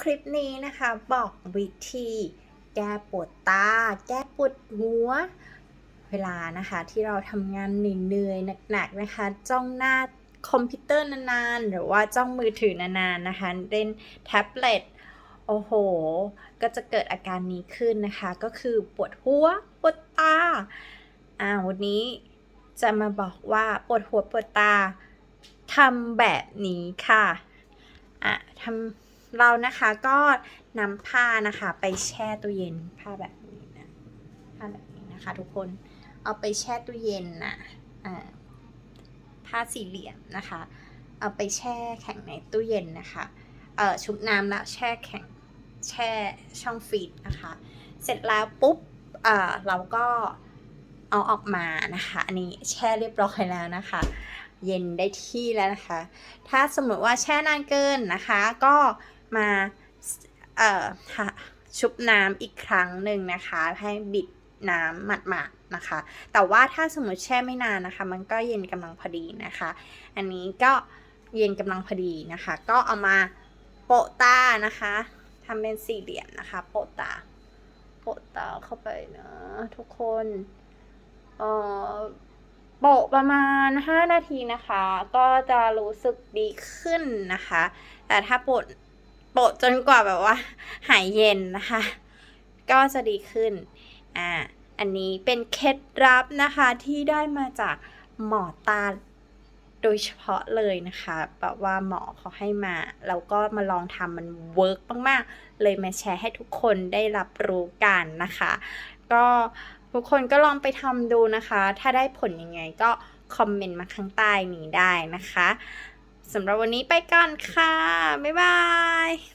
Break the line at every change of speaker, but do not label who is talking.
คลิปนี้นะคะบอกวิธีแก้ปวดตา แก้ปวดหัว เวลานะคะที่เราทำงานเหนื่อยๆหนักๆนะคะ จ้องหน้าคอมพิวเตอร์นานๆ หรือว่าจ้องมือถือนานๆนะคะเล่นแท็บเล็ตโอ้โห ก็จะเกิดอาการนี้ขึ้นนะคะ ก็คือปวดหัว ปวดตาอ่าวันนี้จะมาบอกว่าปวดหัวปวดตาทำแบบนี้ค่ะอะทำ เรานะคะก็นำผ้านะคะไปแช่ตู้เย็นผ้าแบบนี้นะผ้าแบบนี้นะคะทุกคนเอาไปแช่ตู้เย็นนะอ่าผ้าสี่เหลี่ยมนะคะ เอาไปแช่แข็งในตู้เย็นนะคะเอ่อชุบน้ำแล้วแช่แข็งแช่ช่องฟรีซนะคะ เสร็จแล้วปุ๊บเอ่อเราก็เอาออกมานะคะ อันนี้แช่เรียบร้อยแล้วนะคะ เย็นได้ที่แล้วนะคะ ถ้าสมมติว่าแช่นานเกินนะคะ ก็ มาเอ่อชุบน้ำอีกครั้งหนึ่งนะคะ ให้บิดน้ำหมาดๆนะคะ แต่ว่าถ้าสมมติแช่ไม่นานนะคะ มันก็เย็นกำลังพอดีนะคะ อันนี้ก็เย็นกำลังพอดีนะคะ ก็เอามาโปะตานะคะทำเป็นสี่เหลี่ยมนะคะ โปะตาโปะตาเข้าไปนะทุกคนเอ่อโปะประมาณ 5 นาทีนะคะ ก็จะรู้สึกดีขึ้นนะคะ แต่ถ้าโปะ โปะจนกว่าแบบว่า หายเย็นนะคะ ก็จะดีขึ้น อ่า อันนี้เป็นเคล็ดลับนะคะที่ได้มาจากหมอตาโดยเฉพาะเลยนะคะแบบว่าหมอเขาให้มา แล้วก็มาลองทำมันเวิร์กมาก ๆ เลยมาแชร์ให้ทุกคนได้รับรู้กันนะคะ ก็ทุกคนก็ลองไปทำดูนะคะ ถ้าได้ผลยังไงก็คอมเมนต์มาข้างใต้นี้ได้นะคะ สำหรับวันนี้ไปก่อนค่ะ บ๊ายบาย